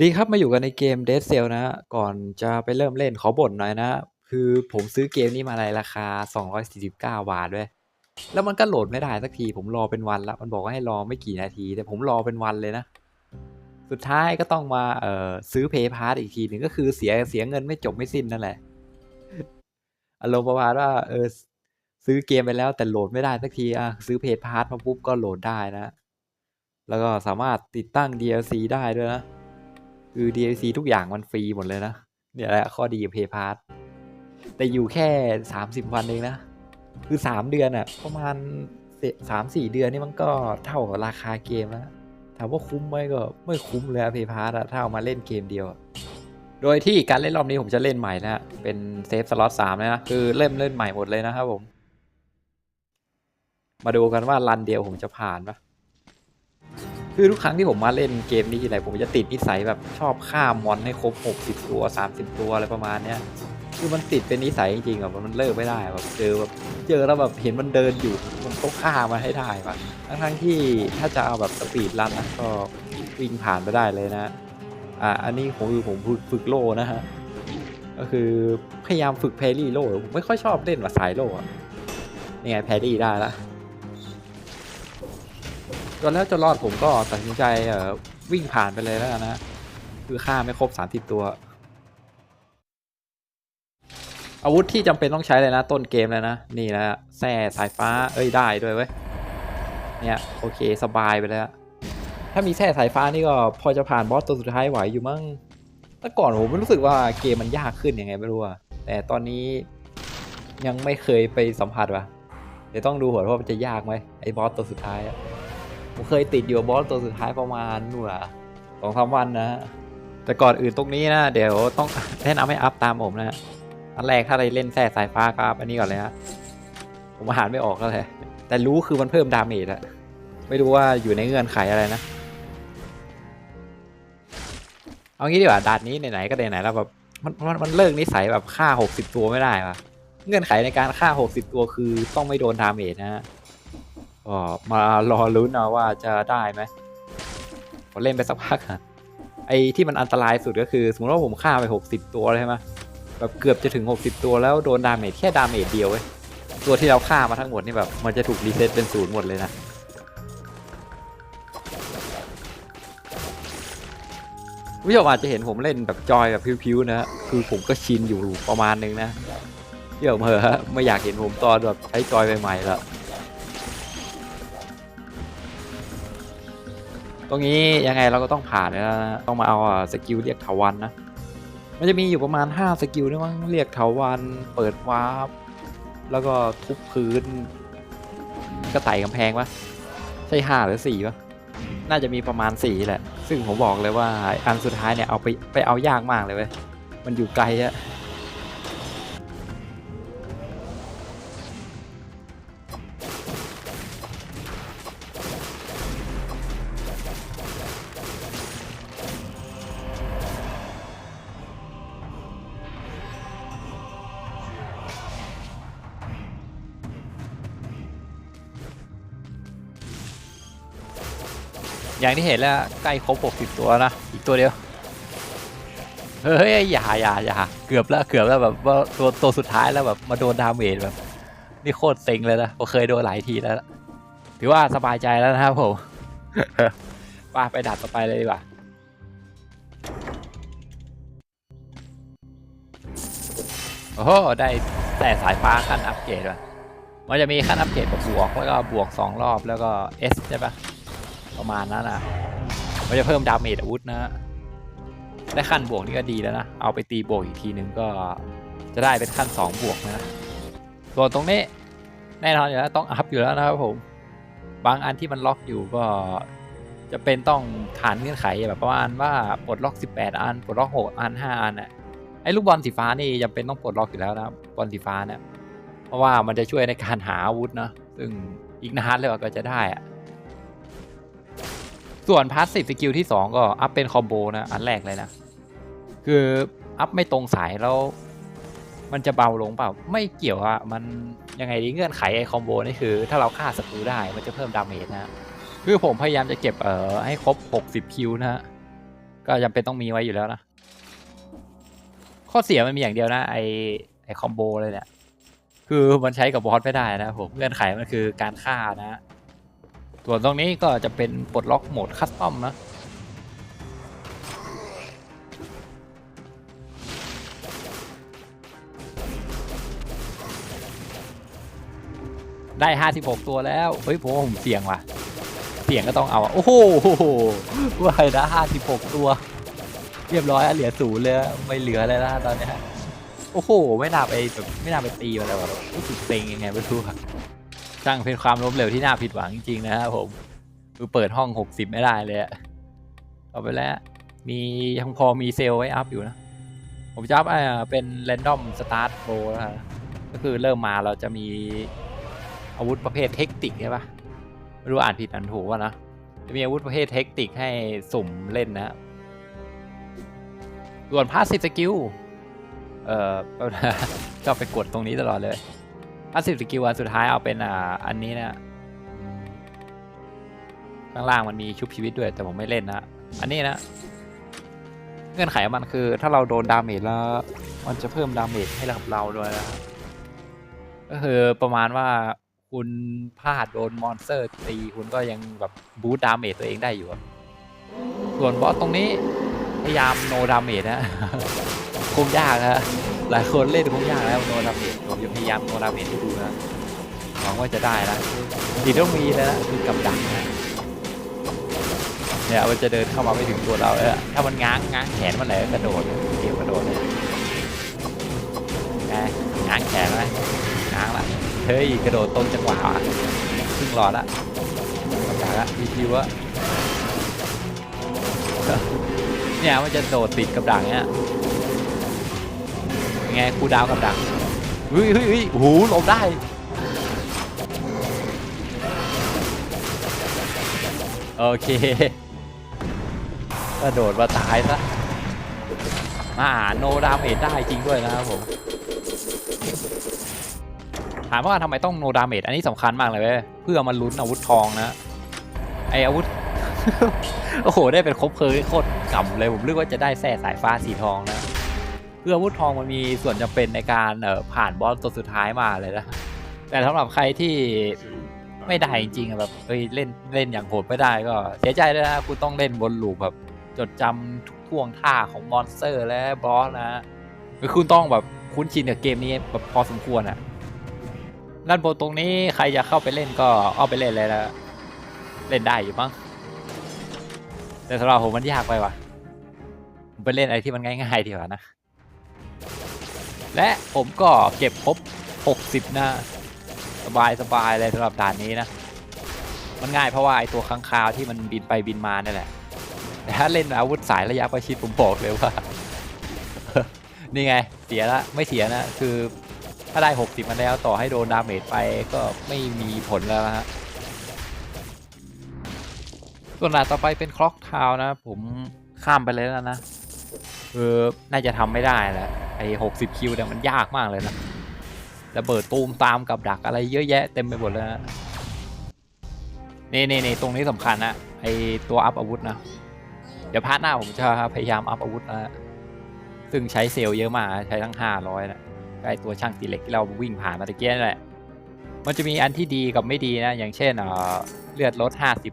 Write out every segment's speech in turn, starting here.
ดีครับมาอยู่กันในเกม Dead Cell นะฮะก่อนจะไปเริ่มเล่นขอบ่นหน่อยนะ คือผมซื้อเกมนี้มาในราคา 249 บาทด้วย แล้วมันก็โหลดไม่ได้สักที ผมรอเป็นวันละมันบอกว่าให้รอไม่กี่นาที แต่ผมรอเป็นวันเลยนะ สุดท้ายก็ต้องมาเอ่อซื้อเพย์พาร์อีกทีหนึ่งก็คือเสียเสียเงินไม่จบไม่สิ้นนั่นแหละอารมณ์ประมาณว่าเออซื้อเกมไปแล้วแต่โหลดไม่ได้สักทีอะซื้อเพย์พาร์มาปุ๊บก็โหลดได้นะ แล้วก็สามารถติดตั้ง DLC ได้ด้วยนะ คือ DLC ทุกอย่างมันฟรีหมดเลยนะ เนี่ยแหละข้อดีของเพย์พาร์แต่อยู่แค่ 30 วันเองนะ คือ 3 เดือนอะประมาณสามสี่เดือนนี่มันก็เท่ากับราคาเกมแล้วถามว่าคุ้มไหมก็ไม่คุ้มเลยเพย์พาร์อะถ้าเอามาเล่นเกมเดียว โดยที่การเล่นรอบนี้ผมจะเล่นใหม่นะเป็นเซฟสล็อตสามนะคือเล่นเล่นใหม่หมดเลยนะครับผม มาดูกันว่ารันเดียวผมจะผ่านปะ คือทุกครั้งที่ผมมาเล่นเกมนี้ทีไรผมจะติดนิสัยแบบชอบฆ่ามอนให้ครบ 60 ตัว 30 ตัวอะไรประมาณเนี้ยคือมันติดเป็นนิสัยจริงๆอะมันเลิกไม่ได้แบบเจอแบบเจอแล้วแบบเห็นมันเดินอยู่มันต้องฆ่ามันให้ได้ปะทั้งๆที่ถ้าจะเอาแบบสปีดรันนะก็วิ่งผ่านไปได้เลยนะอ่าอันนี้ผมคือผมฝึกโล่นะฮะก็คือพยายามฝึกแพรี่โล่ผมไม่ค่อยชอบเล่นว่าสายโล่อะนี่ไงแพรี่ได้ละ จนแล้วจนรอดผมก็ตัดสินใจเอ่อวิ่งผ่านไปเลยแล้วกันนะ คือฆ่าไม่ครบ30ตัว อาวุธที่จำเป็นต้องใช้เลยนะ ต้นเกมเลยนะ นี่นะแส้สายฟ้าเอ้ยได้ด้วยเว้ยเนี่ยโอเคสบายไปแล้ว ถ้ามีแส้สายฟ้านี่ก็พอจะผ่านบอสตัวสุดท้ายไหวอยู่มั้งแต่ก่อนผมรู้สึกว่าเกมมันยากขึ้นยังไงไม่รู้อะแต่ตอนนี้ยังไม่เคยไปสัมผัสว่ะเดี๋ยวต้องดูหัวว่ามันจะยากไหมไอ้บอสตัวสุดท้ายอะ ผมเคยติดอยู่บอสตัวสุดท้ายประมาณนู่นอะสองสามวันนะแต่ก่อนอื่นตรงนี้นะ เดี๋ยวต้องแนะนำให้อัพตามผมนะฮะอันแรกถ้าได้เล่นแท่สายฟ้าก็อัพอันนี้ก่อนเลยฮะผมอาหารไม่ออกก็เลยแต่รู้คือมันเพิ่มดาเมจอะไม่รู้ว่าอยู่ในเงื่อนไขอะไรนะ เอางี้ดีกว่าดานนี้ไหนๆก็ไหนๆแล้วแบบมันมันมันเลิกนิสัยแบบฆ่า60ตัวไม่ได้ปะเงื่อนไขในการฆ่า60ตัวคือต้องไม่โดนดาเมจนะฮะ ก็มารอลุ้นเอาว่าจะได้ไหมผมเล่นไปสักพักอะไอ้ที่มันอันตรายสุดก็คือ สมมติว่าผมฆ่าไป 60 ตัวเลยใช่ไหมแบบเกือบจะถึง 60 ตัวแล้วโดนดาเมจแค่ดาเมจเดียวเว้ยตัวที่เราฆ่ามาทั้งหมดนี่แบบ มันจะถูกรีเซ็ตเป็นศูนย์หมดเลยนะผู้ชมอาจจะเห็นผมเล่นแบบจอยแบบพิวๆนะฮะคือผมก็ชินอยู่ประมาณนึงนะเดี๋ยวเหอฮะไม่อยากเห็นผมตอนแบบใช้จอยใหม่ๆแล้ว ตรงนี้ยังไงเราก็ต้องผ่านแล้วนะต้องมาเอาสกิลเรียกเถาวันนะ มันจะมีอยู่ประมาณ 5 สกิลนี่มั้งเรียกเถาวันเปิดวาร์ปแล้วก็ทุบพื้นก็ไต่กำแพงปะใช่ห้าหรือสี่ปะน่าจะมีประมาณสี่แหละ ซึ่งผมบอกเลยว่าอันสุดท้ายเนี่ยเอาไปไปเอายากมากเลยเว้ยมันอยู่ไกลอะ อย่างที่เห็นแล้วใกล้ครบ 60 ตัวนะ อีกตัวเดียว เฮ้ย อย่าอย่าอย่าเกือบแล้วเกือบแล้วแบบว่าตัวตัวสุดท้ายแล้วแบบมาโดนดาเมจแบบ นี่โคตรเซ็งเลยนะผมเคยโดนหลายทีแล้ว ถือว่าสบายใจแล้วนะครับผมไปไปดัดต่อไปเลยดีกว่าโอ้โห ได้แต่สายฟ้าขั้นอัปเกรดว่ะมันจะมีขั้นอัปเกรดกับบวก แล้วก็บวก 2 รอบแล้วก็ S ใช่ปะ ประมาณนั้นอะมันจะเพิ่มดาเมจอาวุธนะฮะได้ขั้นบวกนี่ก็ดีแล้วนะ เอาไปตีบวกอีกทีนึงก็จะได้เป็นขั้น 2 บวกนะส่วนตรงนี้แน่นอนอยู่แล้วต้องอัพอยู่แล้วนะครับผม บางอันที่มันล็อกอยู่ก็จะเป็นต้องฐานเงื่อนไขแบบประมาณว่าปลดล็อก 18 อันปลดล็อก 6 อัน 5 อันน่ะไอ้ลูกบอลสีฟ้านี่จำเป็นต้องปลดล็อกอยู่แล้วนะบอลสีฟ้าเนี่ยเพราะว่ามันจะช่วยในการหาอาวุธนะซึ่งอีกนานเลยกก็จะได้อะ ส่วนพาสซีฟสกิลที่ 2 ก็อัพเป็นคอมโบนะ อันแรกเลยนะ คืออัพไม่ตรงสายแล้ว มันจะเบาลงเปล่า ไม่เกี่ยวอะมันยังไงดีเงื่อนไขไอคอมโบนี่คือ ถ้าเราฆ่าศัตรูได้มันจะเพิ่มดาเมจนะคือผมพยายามจะเก็บเอ่อให้ครบ 60 คิวนะฮะก็จำเป็นต้องมีไว้อยู่แล้วนะ ข้อเสียมันมีอย่างเดียวนะ ไอไอคอมโบเลยเนี่ย คือมันใช้กับบอสไม่ได้นะผมเงื่อนไขมันคือการฆ่านะ ส่วนตรงนี้ก็จะเป็นปลดล็อกโหมดคัสตอมนะได้ 56 ตัวแล้ว เฮ้ย ผมว่าผมเสี่ยงว่ะ เสี่ยงก็ต้องเอาโอ้โหว่าไงนะ56 ตัว เรียบร้อยเหลือศูนย์เลย ไม่เหลือเลยนะตอนนี้ โอ้โห ไม่น่าไปแบบไม่น่าไปตีมันเลยแบบรู้สึกเซ็งยังไงไม่รู้อะ ช่างเป็นความล้มเหลวที่น่าผิดหวังจริงๆนะครับผมคือเปิดห้อง 60 ไม่ได้เลยอะเอาไปแล้ว มียังพอมีเซลไว้อัพอยู่นะ ผมจะอัพเป็น Random Start Pro นะก็คือเริ่มมาเราจะมีอาวุธประเภทเทคติกใช่ปะไม่รู้อ่านผิดอ่านถูกว่านะ จะมีอาวุธประเภทเทคติกให้สุ่มเล่นนะส่วนพาสซีฟสกิล เอ่อก็ไปกดตรงนี้ตลอดเลย พาสซีฟสกิลอันสุดท้ายเอาเป็นอ่าอันนี้นะข้างล่างมันมีชุบชีวิตด้วยแต่ผมไม่เล่นนะ อันนี้นะ เงื่อนไขของมันคือ ถ้าเราโดนดาเมจแล้ว มันจะเพิ่มดาเมจให้กับเราด้วยนะก็คือประมาณว่าคุณพลาดโดนมอนสเตอร์ตีคุณก็ยังแบบบูตดาเมจตัวเองได้อยู่ ส่วนบอสตรงนี้พยายามโนดาเมจนะคงยากนะ หลายคนเล่นคงยากนะโนดาเมจผมจะพยายามโนดาเมจให้ดูนะหวังว่าจะได้นะทีต้องมีเลยนะคือกับดักนะเนี่ยมันจะเดินเข้ามาไม่ถึงตัวเราเลยอะถ้ามันง้างง้างแขนมันไหนก็กระโดดเกมกระโดดเลยงง้างแขนไหมง้างละเฮ้ยกระโดดตรงจังหวะอะครึ่งหลอดละกับดักละวิวะเนี่ยมันจะโดดติดกับดักเนี่ย ไงคูดาวกับดักเฮ้ยเฮ้ยเฮ้ยโอ้โหหลบได้โอเคกระโดดมาตายซะอ่าโนดามเมจได้จริงด้วยนะครับผมถามว่าทำไมต้องโนดามเมจอันนี้สำคัญมากเลยเว้ยเพื่อมาลุ้นอาวุธทองนะไออาวุธ โอ้โห ได้เป็นครบเพลยโคตรก่ำเลยผมเรียกว่าจะได้แส่สายฟ้าสีทองนะ เพื่ออาวุธทองมันมีส่วนจำเป็นในการเออผ่านบอสตัวสุดท้ายมาเลยนะแต่สำหรับใครที่ไม่ได้จริงๆแบบเฮ้ยเล่นเล่นอย่างโหดไม่ได้ก็ เสียใจเลยนะคุณต้องเล่นบนลูปแบบ จดจำทุกท่วงท่าของมอนสเตอร์และบอสนะคือคุณต้องแบบคุ้นชินกับเกมนี้แบบพอสมควรอะด้านบนตรงนี้ใครจะเข้าไปเล่นก็เอาไปเล่นเลยนะเล่นได้อยู่มั้งแต่สำหรับผมมันยากไปว่ะผมไปเล่นอะไรที่มันง่ายๆดีกว่านะ และผมก็เก็บครบ 60นะสบายสบายเลยสำหรับด่านนี้นะ มันง่ายเพราะว่าไอตัวค้างคาวที่มันบินไปบินมานี่แหละ แต่ถ้าเล่นอาวุธสายระยะประชิดผมบอกเลยว่า นี่ไง เสียละไม่เสียนะ คือถ้าได้ 60มาแล้วต่อให้โดนดาเมจไปก็ไม่มีผลแล้วนะฮะส่วนด่านต่อไปเป็นคล็อกทาวนะ ผมข้ามไปเลยแล้วนะ คือน่าจะทำไม่ได้แหละ ไอ้หกสิบคิวเนี่ยมันยากมากเลยนะระเบิดตูมตามกับดักอะไรเยอะแยะเต็มไปหมดเลยนะนี่นี่นี่ตรงนี้สำคัญนะไอ้ตัวอัพอาวุธนะ เดี๋ยวพาร์ทหน้าผมจะพยายามอัพอาวุธนะซึ่งใช้เซลล์เยอะมากใช้ทั้งห้าร้อยนะไอ้ตัวช่างตีเหล็กที่เราวิ่งผ่านมาตะเกียนั่นแหละมันจะมีอันที่ดีกับไม่ดีนะ อย่างเช่นเเลือดลดห้าสิบ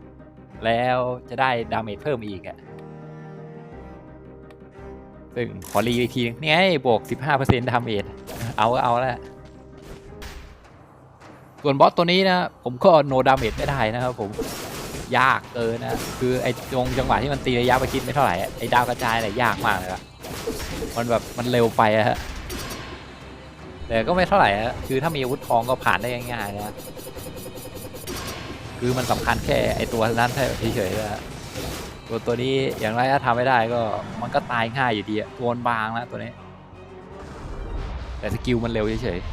แล้วจะได้ดาเมจเพิ่มอีกอะ ซึ่งขอรีอีกทีนึงนี่ไงบวก 15%ดาเมจเอาก็เอาแล้วส่วนบอสตัวนี้นะผมก็โนดาเมจไม่ได้นะครับผมยากเกินนะ คือไอ้ตรงจังหวะที่มันตีระยะประชิดไม่เท่าไหร่ไอ้ดาวกระจายอะไรยยากมากเลยอะมันแบบมันเร็วไปอะฮะแต่ก็ไม่เท่าไหร่อะคือถ้ามีอาวุธทองก็ผ่านได้ง่ายๆนะคือมันสำคัญแค่ไอ้ตัวนั้นเฉยๆนะ ตัวตัวนี้อย่างไรถ้าทำไม่ได้ก็มันก็ตายง่ายอยู่ดีอะตัวมันบางนะตัวนี้ แต่สกิลมันเร็วเฉยๆ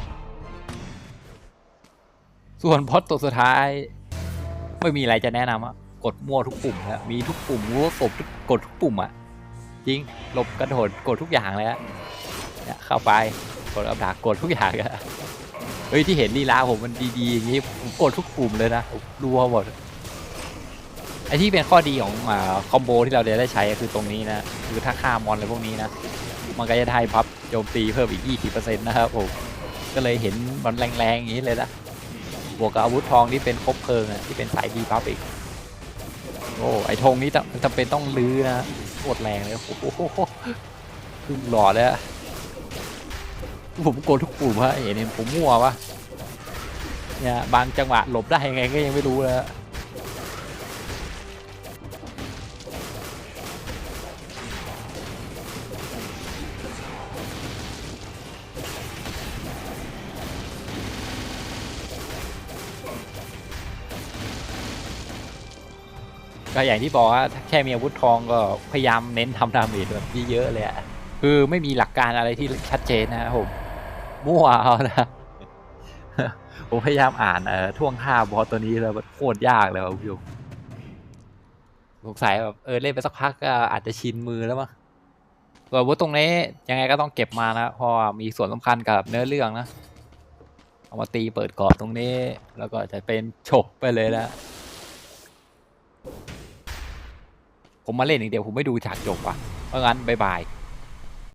ส่วนพอดตัวสุดท้าย ไม่มีอะไรจะแนะนำอะกดมั่วทุกปุ่มนะมีทุกปุ่มรู้ว่ากดทุกดทุกปุ่มอะจริงหลบกระโดดกดทุกอย่างเลยอะเนี่ยเข้าไปกดอับดักกดทุกอย่างอะเฮ้ยที่เห็นลีลาผมมันดีๆอย่างนี้ผมกดทุกปุ่มเลยนะรัวหมด ไอที่เป็นข้อดีของอคอมโบที่เราได้ใช้คือตรงนี้นะ คือถ้าฆ่ามอนอะไรพวกนี้นะ มันก็จะได้พับโจมตีเพิ่มอีก 20%นะครับผม ก็เลยเห็นมันแรงๆอย่างนี้เลยนะ บวกกับอาวุธทองที่เป็นครบเพลิงอะที่เป็นสายดีพับอีก โอ้ไอธงนี้จำจำเป็นต้องลื้อนะโคตรแรงเลย โอ้โหขึ้นหล่อเลยอะผมโกดทุกปุ่มฮะเห็นเห็นผมมั่วปะเนี่ยบางจังหวะหลบได้ยังไงก็ยังไม่รู้เลย ก็อย่างที่บอกว่าแค่มีอาวุธทองก็พยายามเน้นทำดาเมจแบบเยอะๆเลยอะคือไม่มีหลักการอะไรที่ชัดเจนนะครับผมมั่วเอานะผมพยายามอ่านเอ่อท่วงท่าบอสตัวนี้แล้วโคตรยากเลยว่ะคุณผู้ชมสงสัยแบบเออเล่นไปสักพักก็อาจจะชินมือแล้วมั้งส่วนอาวุธตรงนี้ยังไงก็ต้องเก็บมานะเพราะมีส่วนสำคัญกับเนื้อเรื่องนะเอามาตีเปิดกรอบตรงนี้ แล้วก็จะเป็นฉกไปเลยนะ ผมมาเล่นอย่างเดียวผมไม่ดูฉากจบว่ะเพราะงั้นบายบาย